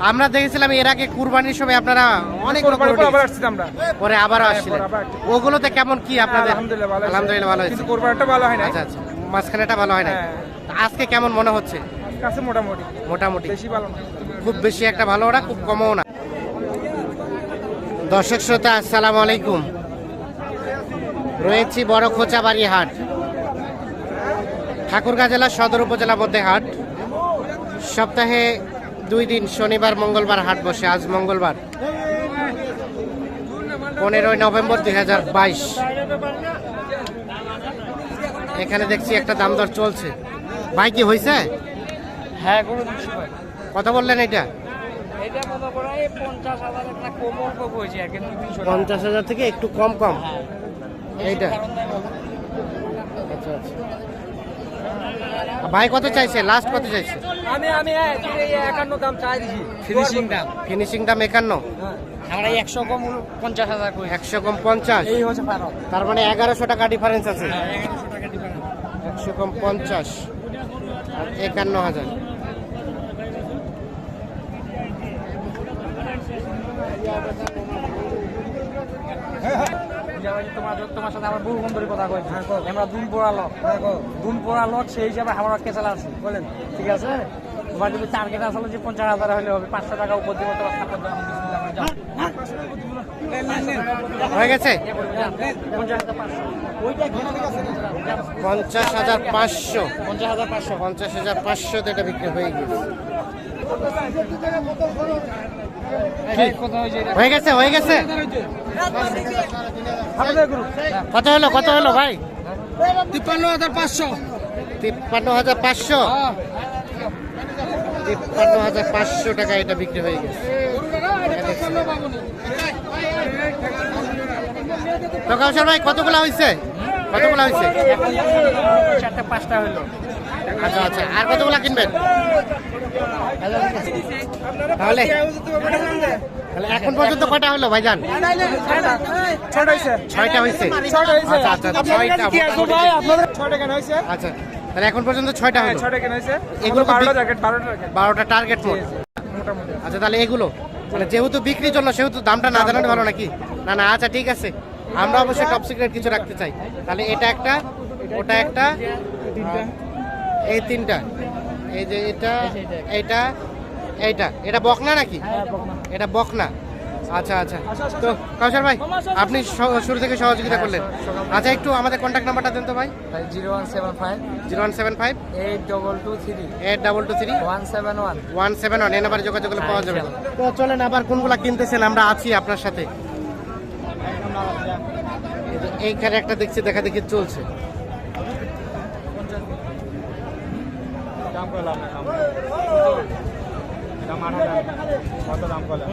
আমরা দেখেছিলাম এর আগে কুরবানির সময় আপনারা অনেক পর আবার আসছি আমরা। পরে আবারও আসছিলেন। ওগুলোতে কেমন কি আপনাদের? আলহামদুলিল্লাহ ভালো হয়েছে। কোরবানিটা ভালো হয় না আচ্ছা আচ্ছা। মাঝখানেটা ভালো হয় না হ্যাঁ। আজকে কেমন মনে হচ্ছে? কাছে মোটামুটি। মোটামুটি। বেশি ভালো খুব বেশি একটা ভালো না খুব কমও না। দর্শক শ্রোতা আসসালামু আলাইকুম। রয়েছি বড় খোঁচাবাড়ি হাট। ঠাকুরগাঁ জেলার সদর উপজেলার মধ্যে হাট। সপ্তাহে দুই দিন শনিবার মঙ্গলবার হাট বসে আজ মঙ্গলবার। পনেরোই নভেম্বর দুই হাজার বাইশ। এখানে দেখছি একটা দাম দর চলছে। ভাই কি হয়েছে হ্যাঁ কত বললেন এটা? পঞ্চাশ হাজার থেকে একটু কম কম। হ্যাঁ। এইটা। আচ্ছা আচ্ছা। ভাই কত চাইছে? লাস্ট কত চাইছে? আমি আমি এই একান্ন দাম চাই দিছি। ফিনিশিং দাম। ফিনিশিং দাম একান্ন? আমরা একশো কম হলো পঞ্চাশ হাজার করে। একশো কম পঞ্চাশ? এই হচ্ছে ফারক তার মানে এগারোশো টাকা ডিফারেন্স আছে। হ্যাঁ এগারোশো টাকা দিবেন একশো কম পঞ্চাশ। আর একান্ন হাজার। তোমার তোমার সাথে আমার বহু বন্ধুর কথা কই আমরা পোড়া লোক। পোড়া লোক সেই হিসাবে আমার কেচালা আছি। বলেন। ঠিক আছে? তোমার যদি টার্গেট আসলে যে পঞ্চাশ হাজার হলে হবে। পাঁচশো টাকা উপর দিব বিসমিল্লাহ করে যাও হয়ে গেছে? পঞ্চাশ হাজার পাঁচশো। পঞ্চাশ হাজার পাঁচশো। পঞ্চাশ হাজার পাঁচশো। এটা বিক্রি হয়ে গেছে? হয়ে গেছে হয়ে গেছে। কত হলো কত হলো ভাই? তিপ্পান্ন হাজার পাঁচশো। তিপ্পান্ন হাজার পাঁচশো। তিপ্পান্ন হাজার পাঁচশো টাকা এটা বিক্রি হয়ে গেছে। তো কাউসার ভাই কতগুলা হয়েছে কতগুলা হয়েছে চারটে পাঁচটা হলো আচ্ছা আচ্ছা। আর কতগুলা কিনবেন? তাহলে তাহলে এখন পর্যন্ত কটা হলো ভাইজান? ছয়টা হয়েছে? আচ্ছা আচ্ছা ছয়টা। কেন হয়েছে। আচ্ছা তাহলে এখন পর্যন্ত ছয়টা হলো। এগুলো বারোটা টার্গেট মোট। আচ্ছা তাহলে এগুলো। মানে যেহেতু বিক্রির জন্য সেহেতু দামটা না জানানো ভালো নাকি? না না আচ্ছা ঠিক আছে। আমরা অবশ্যই টপ সিক্রেট কিছু রাখতে চাই। তাহলে এটা একটা ওটা একটা এই তিনটা। এই যে এটা এইটা এইটা। এটা বকনা নাকি? এটা বকনা। আচ্ছা আচ্ছা। তো কাউসার ভাই আপনি শুরু থেকে সহযোগিতা করলেন। আচ্ছা একটু আমাদের কন্ট্যাক্ট নাম্বারটা দেন তো ভাই। Zero one seven five. Zero one seven five. Eight double two three. Eight double two three. One seven one. One seven one. এই নাম্বারে যোগাযোগ করলে পাওয়া যাবে। তো চলেন আবার কোনগুলো কিনতেছেন? আমরা আছি আপনার সাথে। এই যে এইখানে একটা দেখছি দেখা দেখি চলছে।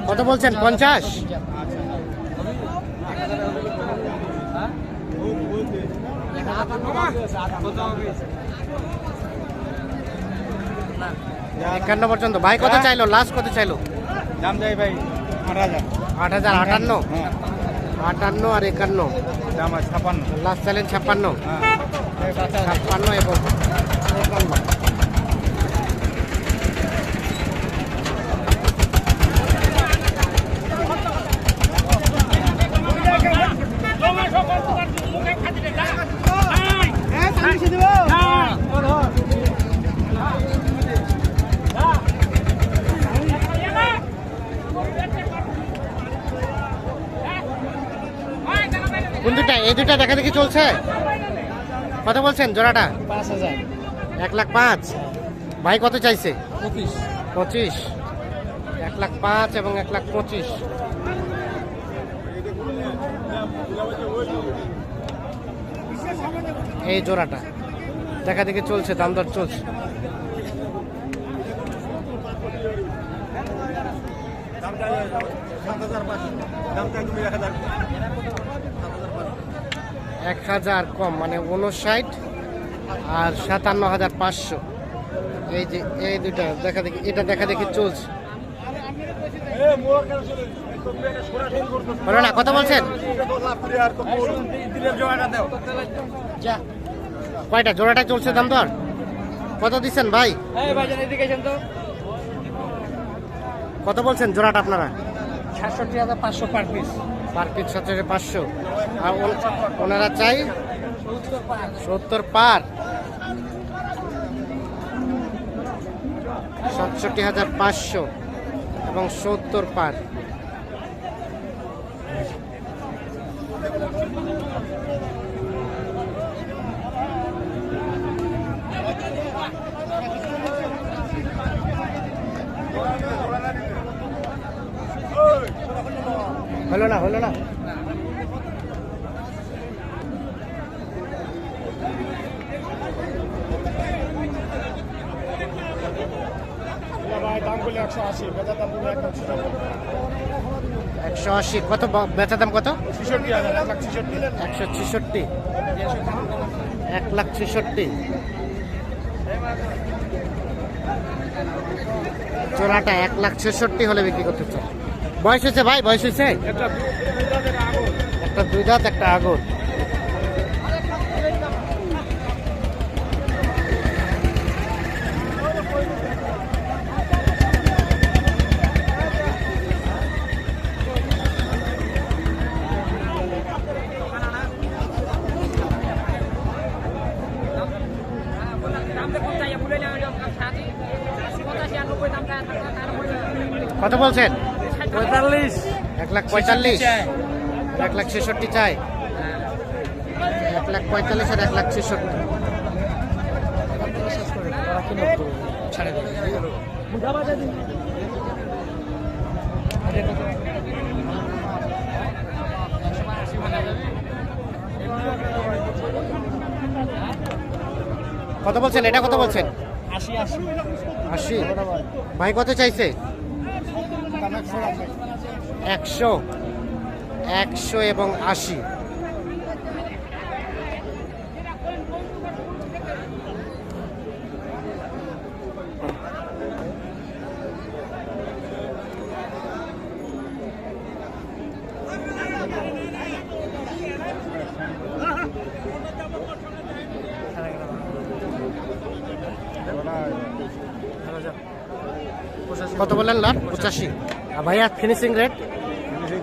কত বলছেন? পঞ্চাশ? একান্ন পর্যন্ত। ভাই কত চাইলো? লাস্ট কত চাইলো? দাম যাই ভাই আট হাজার আট হাজার আটান্ন? আটান্ন আর একান্ন। দাম ছাপান্ন লাস্ট চাইলেন ছাপ্পান্ন। ছাপ্পান্ন এবং একান্ন। কোন দুটা? এই দুটা দেখা দেখি চলছে? কত বলছেন জোড়াটা? পাঁচ হাজার। এক লাখ পাঁচ। ভাই কত চাইছে? পঁচিশ। পঁচিশ। এক লাখ পাঁচ এবং এক লাখ পঁচিশ। এই জোড়াটা। দেখা দেখি চলছে দাম দর চলছে। এক হাজার কম মানে উনষাট আর সাতান্ন হাজার পাঁচশো। এই যে, এই দুটা দেখা দেখি, এটা দেখা দেখি চলছে। বলো না, কথা বলছেন? কয়টা জোড়াটা চলছে দাম দর? কত দিচ্ছেন ভাই? এই ভাইজান এদিকে এসেন তো কত বলছেন জোড়াটা আপনারা? সাতষট্টি হাজার পাঁচশো পার পিস। পার পিস সতেরো পাঁচশো। আর ওন- ওনারা চাই? সত্তর পার। সাতষট্টি হাজার পাঁচশো এবং সত্তর পার। হলো না হলো না। একশো আশি কত বেচা দাম কত? একশো ছেষট্টি। এক লাখ ছেষট্টি। চোরাটা এক লাখ ছেষট্টি হলে বিক্রি করতে চাই বয়স হয়েছে ভাই বয়স হয়েছে? একটা একটা দুই দাঁত একটা আগর কত বলছেন? পঁয়তাল্লিশ। এক লাখ পঁয়তাল্লিশ। এক লাখ ছেষট্টি চাই। এক লাখ পঁয়তাল্লিশ আর এক লাখ ছেষট্টি। কত বলছেন? এটা কত বলছেন? আশি আশি। আশি। ভাই কত চাইছে? একশো একশো এবং আশি। কত বললেন লাট? পঁচাশি। ভাইয়া ফিনিশিং রেট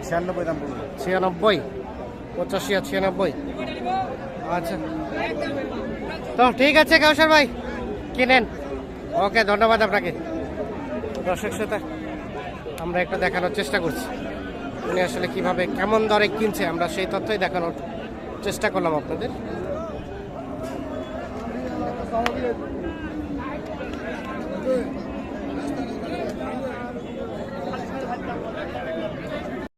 ছিয়ানব্বই দাম ছিয়ানব্বই পঁচাশি আর ছিয়ানব্বই। আচ্ছা। তো ঠিক আছে কাউসার ভাই কিনেন। ওকে ধন্যবাদ আপনাকে। দর্শক শ্রোতা আমরা একটু দেখানোর চেষ্টা করছি। উনি আসলে কীভাবে কেমন দরে কিনছে আমরা সেই তথ্যই দেখানোর চেষ্টা করলাম আপনাদের।